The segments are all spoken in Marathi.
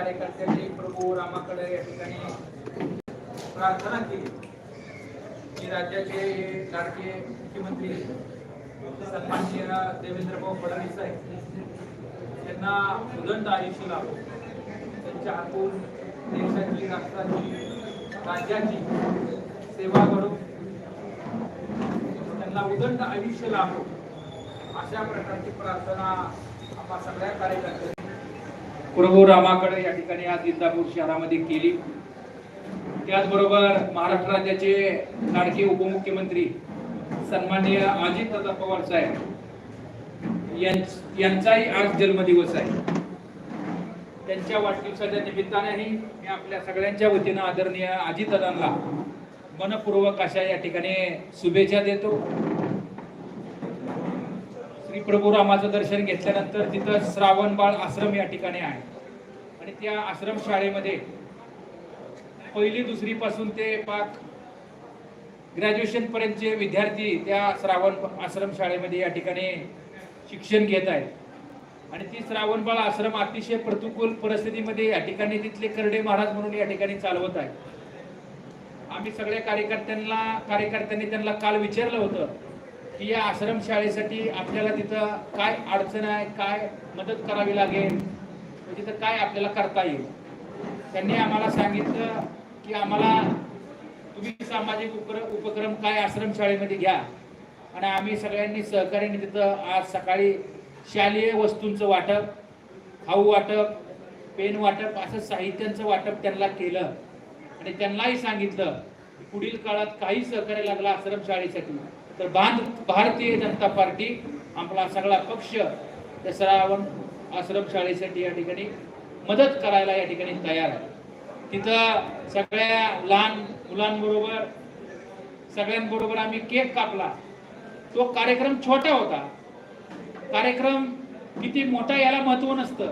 कार्यकर्त्यांनी प्रभू रामाकडे या ठिकाणी प्रार्थना केली. की राज्याचे लाडके मुख्यमंत्री सन्माननीय देवेंद्र भाऊ फडणवीस साहेब त्यांना उदंड आयुष्य लाभो. त्यांच्या हातून देशाची राष्ट्राची राज्याची सेवा घडो त्यांना उदंड आयुष्य लाभो. अशा प्रकारची प्रार्थना आम्हा सगळ्या कार्यकर्त्यांनी प्रभू रामाकडे या ठिकाणी आज इंदापूर शहरामध्ये केली. त्याचबरोबर महाराष्ट्र राज्याचे लाडके उपमुख्यमंत्री सन्माननीय अजितदादा पवार साहेब यांचाही आज जन्मदिवस आहे. त्यांच्या वाढदिवसाच्या निमित्तानेही मी आपल्या सगळ्यांच्या वतीनं आदरणीय अजितदादांना मनपूर्वक अशा या ठिकाणी शुभेच्छा देतो. प्रभू रामाचं दर्शन घेतल्यानंतर तिथं श्रावणबाळ आश्रम या ठिकाणी आहे. आणि त्या आश्रम शाळेमध्ये पहिली दुसरी पासून ते पाक ग्रॅज्युएशन पर्यंतचे विद्यार्थी त्या श्रावण आश्रम शाळेमध्ये या ठिकाणी शिक्षण घेत आहेत. आणि ती श्रावणबाळ आश्रम अतिशय प्रतिकूल परिस्थितीमध्ये या ठिकाणी तिथले करडे महाराज म्हणून या ठिकाणी चालवत आहेत. आम्ही सगळ्या कार्यकर्त्यांना कार्यकर्त्यांनी त्यांना काल विचारलं होतं की या आश्रम शाळेसाठी आपल्याला तिथं काय अडचण आहे काय मदत करावी लागेल? म्हणजे तिथं काय आपल्याला करता येईल? त्यांनी आम्हाला सांगितलं की आम्हाला तुम्ही सामाजिक उपक्र उपक्रम काय आश्रम शाळेमध्ये घ्या. आणि आम्ही सगळ्यांनी सहकार्याने तिथं आज सकाळी शालेय वस्तूंचं वाटप खाऊ वाटप पेन वाटप असं साहित्यांचं वाटप त्यांना केलं. आणि त्यांनाही सांगितलं पुढील काळात काही सहकार्य लागला आश्रम शाळेसाठी तर बांध भारतीय जनता पार्टी आपला सगळा पक्ष त्या आश्रमशाळेसाठी आश्रम शाळेसाठी या ठिकाणी मदत करायला या ठिकाणी तयार आहे. तिथं सगळ्या लहान मुलांबरोबर सगळ्यांबरोबर आम्ही केक कापला. तो कार्यक्रम छोटा होता. कार्यक्रम किती मोठा याला महत्त्व नसतं.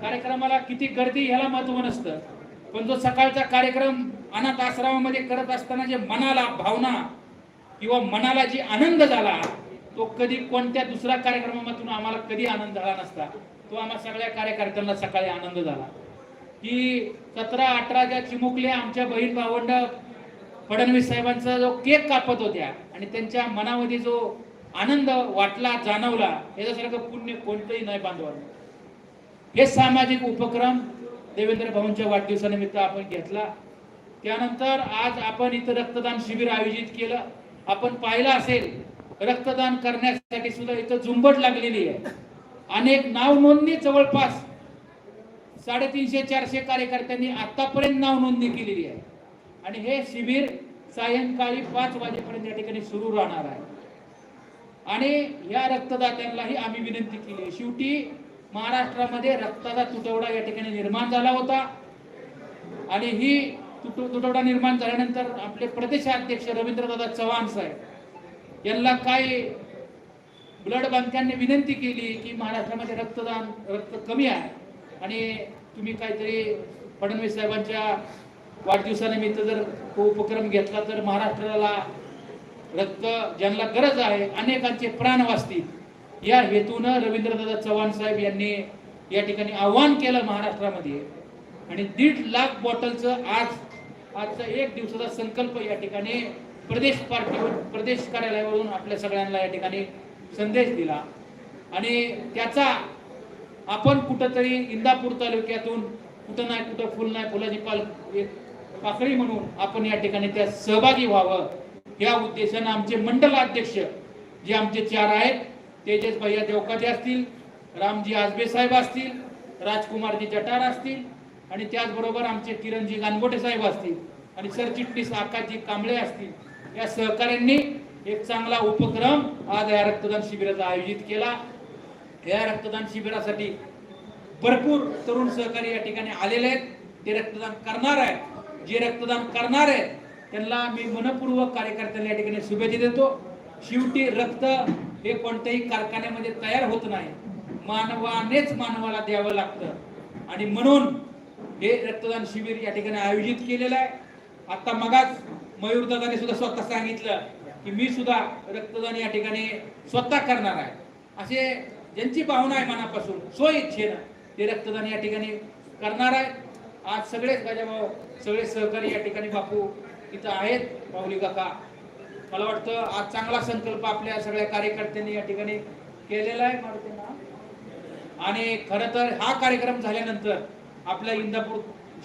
कार्यक्रमाला किती गर्दी याला महत्त्व नसतं. पण जो सकाळचा कार्यक्रम अनाथ आश्रमामध्ये करत असताना जे मनाला भावना किंवा मनाला जी आनंद झाला तो कधी कोणत्या दुसऱ्या कार्यक्रमातून आम्हाला कधी आनंद झाला नसता. तो आम्हा सगळ्या कार्यकर्त्यांना सकाळी आनंद झाला. की सतरा अठरा ज्या चिमुकल्या आमच्या बहीण भावंड फडणवीस साहेबांचा जो केक कापत होत्या आणि त्यांच्या मनामध्ये जो आनंद वाटला जाणवला याच्यासारखं पुण्य कोणतंही नाही बांधवांना. हे सामाजिक उपक्रम देवेंद्र भाऊंच्या वाढदिवसानिमित्त आपण घेतला. त्यानंतर आज आपण इथं रक्तदान शिबिर आयोजित केलं. आपण पाहिलं असेल रक्तदान करण्यासाठी सुद्धा इथं झुंबट लागलेली आहे. अनेक नाव नोंदणी जवळपास साडेतीनशे चारशे कार्यकर्त्यांनी आतापर्यंत नाव नोंदणी केलेली आहे. आणि हे शिबिर सायंकाळी पाच वाजेपर्यंत या ठिकाणी सुरू राहणार आहे. आणि या रक्तदात्यांनाही आम्ही विनंती केली आहे. शेवटी महाराष्ट्रामध्ये रक्ताचा तुटवडा या ठिकाणी निर्माण झाला होता. आणि ही तुटवडा निर्माण झाल्यानंतर आपले प्रदेशाध्यक्ष रवींद्रदादा चव्हाण साहेब यांना काय ब्लड बँकांनी विनंती केली की महाराष्ट्रामध्ये रक्तदान रक्त कमी आहे. आणि तुम्ही काहीतरी फडणवीस साहेबांच्या वाढदिवसानिमित्त जर तो उपक्रम घेतला तर महाराष्ट्राला रक्त ज्यांना गरज आहे अनेकांचे प्राण वाचतील. या हेतूनं रवींद्रदादा चव्हाण साहेब यांनी या ठिकाणी आव्हान केलं महाराष्ट्रामध्ये. आणि दीड लाख बॉटलचं आज आजचा एक दिवसाचा संकल्प या ठिकाणी प्रदेश पार्टीवर प्रदेश कार्यालयावरून आपल्या सगळ्यांना या ठिकाणी संदेश दिला. आणि त्याचा आपण कुठंतरी इंदापूर तालुक्यातून कुठं नाही कुठं फुल नाही फुलाची पाल एक पाकळी म्हणून आपण या ठिकाणी त्या सहभागी व्हावं. या उद्देशानं आमचे मंडल अध्यक्ष जे आमचे चार आहेत तेजस भैया देवकाजी असतील रामजी आजबे साहेब असतील राजकुमारजी जटार असतील आणि त्याचबरोबर आमचे किरणजी गानगोटे साहेब असतील आणि सरचिटणीस आकाशजी कांबळे असतील या सहकाऱ्यांनी एक चांगला उपक्रम आज या रक्तदान शिबिराचा आयोजित केला. या रक्तदान शिबिरासाठी भरपूर तरुण सहकारी या ठिकाणी आलेले आहेत. ते रक्तदान करणार आहेत. जे रक्तदान करणार आहेत त्यांना मी मनपूर्वक कार्यकर्त्यांना या ठिकाणी शुभेच्छा देतो. शेवटी रक्त हे कोणत्याही कारखान्यामध्ये तयार होत नाही. मानवानेच मानवाला द्यावं लागतं. आणि म्हणून हे रक्तदान शिबिर या ठिकाणी आयोजित केलेलं आहे. आता मगाच मयूरदादाने सुद्धा स्वतः सांगितलं की मी सुद्धा रक्तदान या ठिकाणी स्वतः करणार आहे. असे ज्यांची भावना आहे मनापासून स्व इच्छेनं ते रक्तदान या ठिकाणी करणार आहे. आज सगळेच गजाभाऊ सगळे सहकारी या ठिकाणी बापू इथं आहेत. माऊली काका मला वाटतं आज चांगला संकल्प आपल्या सगळ्या कार्यकर्त्यांनी या ठिकाणी केलेला आहे. आणि खरं तर हा कार्यक्रम झाल्यानंतर आपल्या इंदापूर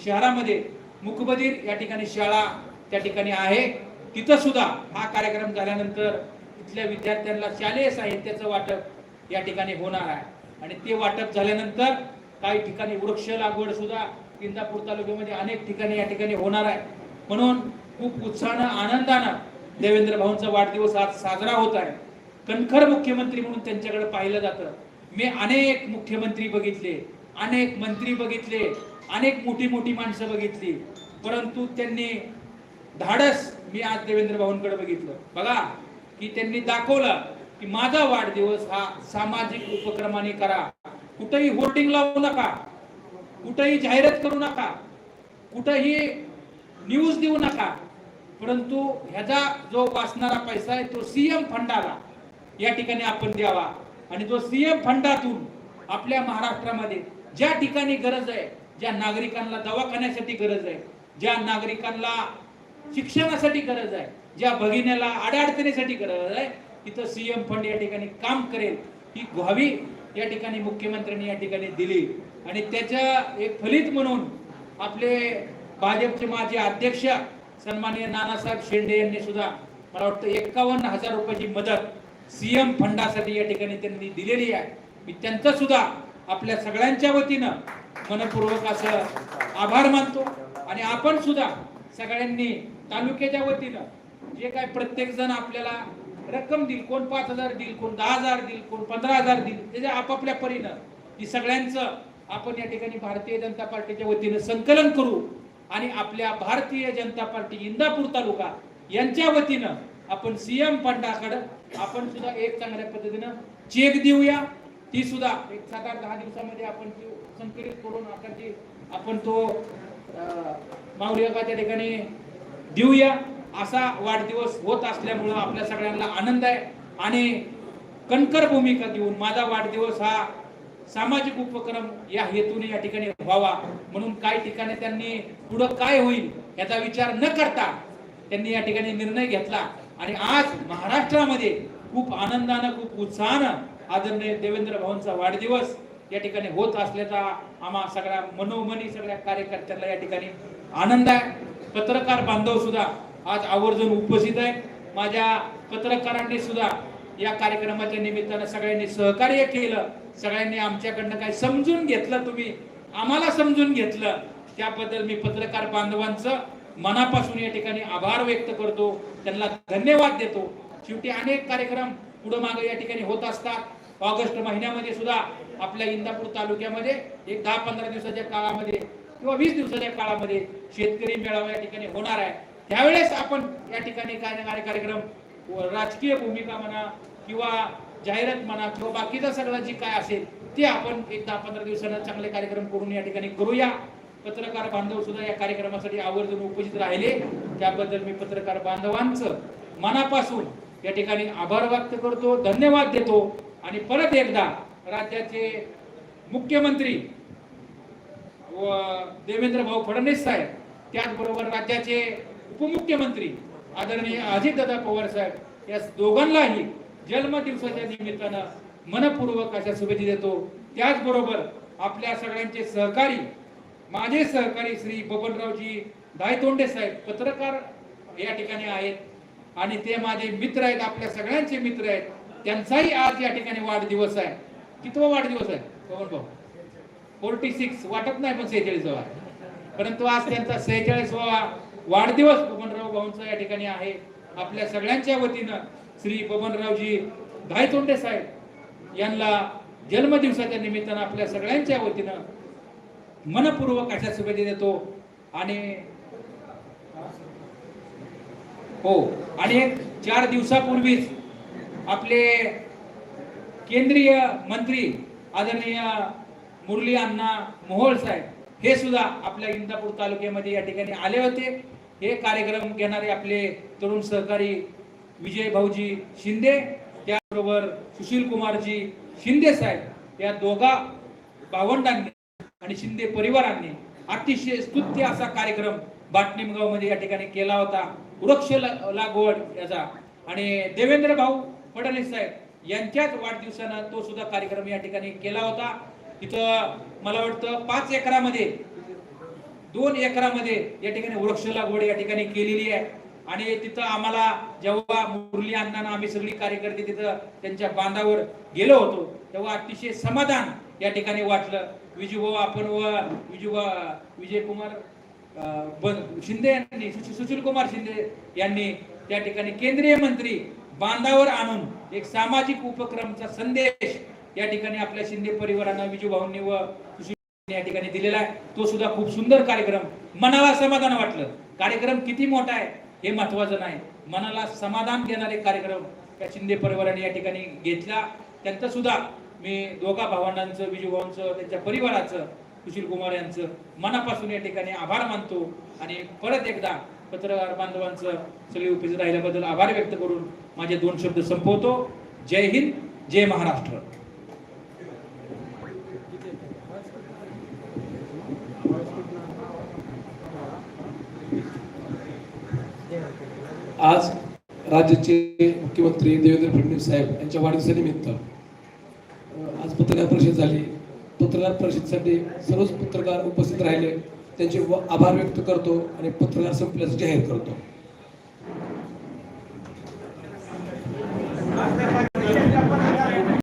शहरामध्ये मुकबधीर या ठिकाणी शाळा त्या ठिकाणी आहे. तिथं सुद्धा हा कार्यक्रम झाल्यानंतर तिथल्या विद्यार्थ्यांना शालेय साहित्याचं वाटप या ठिकाणी होणार आहे. आणि ते वाटप झाल्यानंतर काही ठिकाणी वृक्ष लागवड सुद्धा इंदापूर तालुक्यामध्ये अनेक ठिकाणी या ठिकाणी होणार आहे. म्हणून खूप उत्साहानं आनंदानं देवेंद्र भाऊंचा वाढदिवस आज साजरा होत आहे. कणखर मुख्यमंत्री म्हणून त्यांच्याकडे पाहिलं जातं. मी अनेक मुख्यमंत्री बघितले. अनेक मंत्री बघितले अनेक मोठी मोठी माणसं बघितली परंतु त्यांनी धाडस मी आज देवेंद्र भाऊंकडे बघितलं. बघा की त्यांनी दाखवलं की माझा वाढदिवस हा सामाजिक उपक्रमाने करा. कुठेही होर्डिंग लावू नका. कुठेही जाहिरात करू नका. कुठेही न्यूज देऊ नका. परंतु ह्याचा जो वाचणारा पैसा आहे तो सीएम फंडाला. या ठिकाणी आपण द्यावा. आणि जो सीएम फंडातून आपल्या महाराष्ट्रामध्ये ज्या ठिकाणी गरज आहे ज्या नागरिकांना दवाखान्यासाठी गरज आहे ज्या नागरिकांना शिक्षणासाठी गरज आहे ज्या भगिनीला अडचणीसाठी गरज आहे तिथं सीएम फंड या ठिकाणी काम करेल ही व्हावी या ठिकाणी मुख्यमंत्र्यांनी या ठिकाणी दिली. आणि त्याच्या एक फलित म्हणून आपले भाजपचे माजी अध्यक्ष सन्माननीय नानासाहेब शेंडे यांनी सुद्धा मला वाटतं एकावन्न हजार रुपयाची मदत सीएम फंडासाठी या ठिकाणी त्यांनी दिलेली आहे. मी त्यांचा सुद्धा आपल्या सगळ्यांच्या वतीनं मनपूर्वक असं आभार मानतो. आणि आपण सुद्धा सगळ्यांनी तालुक्याच्या वतीनं जे काय प्रत्येक जण आपल्याला रक्कम देईल कोण पाच हजार देईल कोण दहा हजार देईल कोण पंधरा हजार देईल त्याच्या आपापल्या परीनं ही सगळ्यांचं आपण या ठिकाणी भारतीय जनता पार्टीच्या वतीनं संकलन करू आणि आपल्या भारतीय जनता पार्टी इंदापूर तालुका यांच्या वतीनं आपण सीएम फंडाकडे आपण सुद्धा एक चांगल्या पद्धतीनं चेक देऊया. ती सुद्धा एक सात आठ दहा दिवसामध्ये आपण ती संकलित करून आता ती आपण तो अं, ठिकाणी देऊया. असा वाढदिवस होत असल्यामुळं आपल्या सगळ्यांना आनंद आहे. आणि कणकर भूमिका देऊन माझा वाढदिवस हा सामाजिक उपक्रम या हेतूने या ठिकाणी व्हावा. म्हणून काही ठिकाणी त्यांनी पुढं काय होईल याचा विचार न करता त्यांनी या ठिकाणी निर्णय घेतला. आणि आज महाराष्ट्रामध्ये खूप आनंदानं खूप उत्साहानं आदरणीय देवेंद्र भाऊंचा वाढदिवस या ठिकाणी होत असल्याचा आम्हा सगळ्या मनोमनी सगळ्या कार्यकर्त्यांना या ठिकाणी आनंद आहे. पत्रकार बांधव सुद्धा आज आवर्जून उपस्थित आहे माझ्या पत्रकारांनी सुद्धा या कार्यक्रमाच्या निमित्तानं सगळ्यांनी सहकार्य केलं. सगळ्यांनी आमच्याकडनं काय समजून घेतलं तुम्ही आम्हाला समजून घेतलं. त्याबद्दल मी पत्रकार बांधवांचं मनापासून या ठिकाणी आभार व्यक्त करतो. त्यांना धन्यवाद देतो. शेवटी अनेक कार्यक्रम पुढं मागे या ठिकाणी होत असतात. ऑगस्ट महिन्यामध्ये सुद्धा आपल्या इंदापूर तालुक्यामध्ये एक दहा पंधरा दिवसाच्या काळामध्ये किंवा वीस दिवसाच्या काळामध्ये शेतकरी मेळावा या ठिकाणी होणार आहे. त्यावेळेस आपण या ठिकाणी काय कार्यक्रम राजकीय भूमिका म्हणा किंवा जाहिरात म्हणा किंवा बाकीचा सगळं जे काय असेल ते आपण एक दहा पंधरा दिवसांना चांगले कार्यक्रम करून या ठिकाणी करूया. पत्रकार बांधव सुद्धा या कार्यक्रमासाठी आवर्जून उपस्थित राहिले. त्याबद्दल मी पत्रकार बांधवांचं मनापासून या ठिकाणी आभार व्यक्त करतो धन्यवाद देतो आणि परत एकदा राज्याचे मुख्यमंत्री व देवेंद्र भाऊ फडणवीस साहेब त्याचबरोबर राज्याचे उपमुख्यमंत्री आदरणीय अजितदादा पवार साहेब या दोघांनाही जन्मदिवसाच्या निमित्तानं मनपूर्वक अशा शुभेच्छा देतो. त्याचबरोबर आपल्या सगळ्यांचे सहकारी माझे सहकारी श्री बबनरावजी दायतोंडे साहेब पत्रकार या ठिकाणी आहेत. आणि ते माझे मित्र आहेत आपल्या सगळ्यांचे मित्र आहेत. त्यांचाही आज या ठिकाणी वाढदिवस आहे. कितवा वाढदिवस आहे? पवन भाऊ? फोर्टी सिक्स वाटत नाही पण सेहेचाळीसावा परंतु आज त्यांचा सेहेचाळीसवा वाढदिवस बबनराव भाऊंचा या ठिकाणी आहे. आपल्या सगळ्यांच्या वतीनं श्री बबनरावजी धायतोंडे साहेब यांना जन्मदिवसाच्या निमित्तानं आपल्या सगळ्यांच्या वतीनं मनपूर्वक अशा शुभेच्छा देतो. आणि हो. आणि चार दिवसापूर्वीच आपले केंद्रीय मंत्री आदरणीय मुरली अण्णा मोहोळ साहेब हे सुद्धा आपल्या इंदापूर तालुक्यामध्ये या ठिकाणी आले होते. हे कार्यक्रम घेणारे आपले तरुण सहकारी विजय भाऊजी शिंदे त्याबरोबर सुशील कुमारजी शिंदे साहेब या दोघा भावंडांनी आणि शिंदे परिवारांनी अतिशय स्तुत्य असा कार्यक्रम बाटणीमगावमध्ये या ठिकाणी केला होता. वृक्ष लागवड याचा. आणि देवेंद्र भाऊ फडणवीस साहेब यांच्याच वाढदिवसानं तो सुद्धा कार्यक्रम या ठिकाणी केला होता. तिथं मला वाटतं पाच एकरामध्ये दोन एकरामध्ये या ठिकाणी वृक्ष लागवड या ठिकाणी केलेली आहे. आणि तिथं आम्हाला जेव्हा मुरली अण्णांना आम्ही सगळी कार्यकर्ते तिथं त्यांच्या बांधावर गेलो होतो तेव्हा अतिशय समाधान या ठिकाणी वाटलं. विजूभाऊ आपण व विजू विजय कुमार शिंदे यांनी सुशील कुमार शिंदे यांनी त्या ठिकाणी केंद्रीय मंत्री बांधावर आणून एक सामाजिक उपक्रमचा संदेश या ठिकाणी आपल्या शिंदे परिवारानं विजूभाऊंनी व सुशील या ठिकाणी दिलेला आहे. तो सुद्धा खूप सुंदर कार्यक्रम. मनाला समाधान वाटलं. कार्यक्रम किती मोठा आहे हे महत्वाचं नाही. मनाला समाधान देणारे कार्यक्रम त्या शिंदे परिवाराने या ठिकाणी घेतला. त्यांचं सुद्धा मी दोघा भावंडांचं विजूभाऊंचं त्यांच्या परिवाराचं सुशील कुमार यांचं मनापासून या ठिकाणी आभार मानतो आणि परत एकदा पत्रकार बांधवांचं सगळे उपस्थित राहिल्याबद्दल आभार व्यक्त करून माझे दोन शब्द संपवतो. जय हिंद जय महाराष्ट्र. आज राज्याचे मुख्यमंत्री देवेंद्र फडणवीस साहेब यांच्या वाढदिवसानिमित्त आज पत्रकार परिषद झाली. पत्रकार परिषदेसाठी सर्वच पत्रकार उपस्थित राहिले. त्यांचे व- आभार व्यक्त करतो आणि पत्रकार संपल्याचं जाहीर करतो.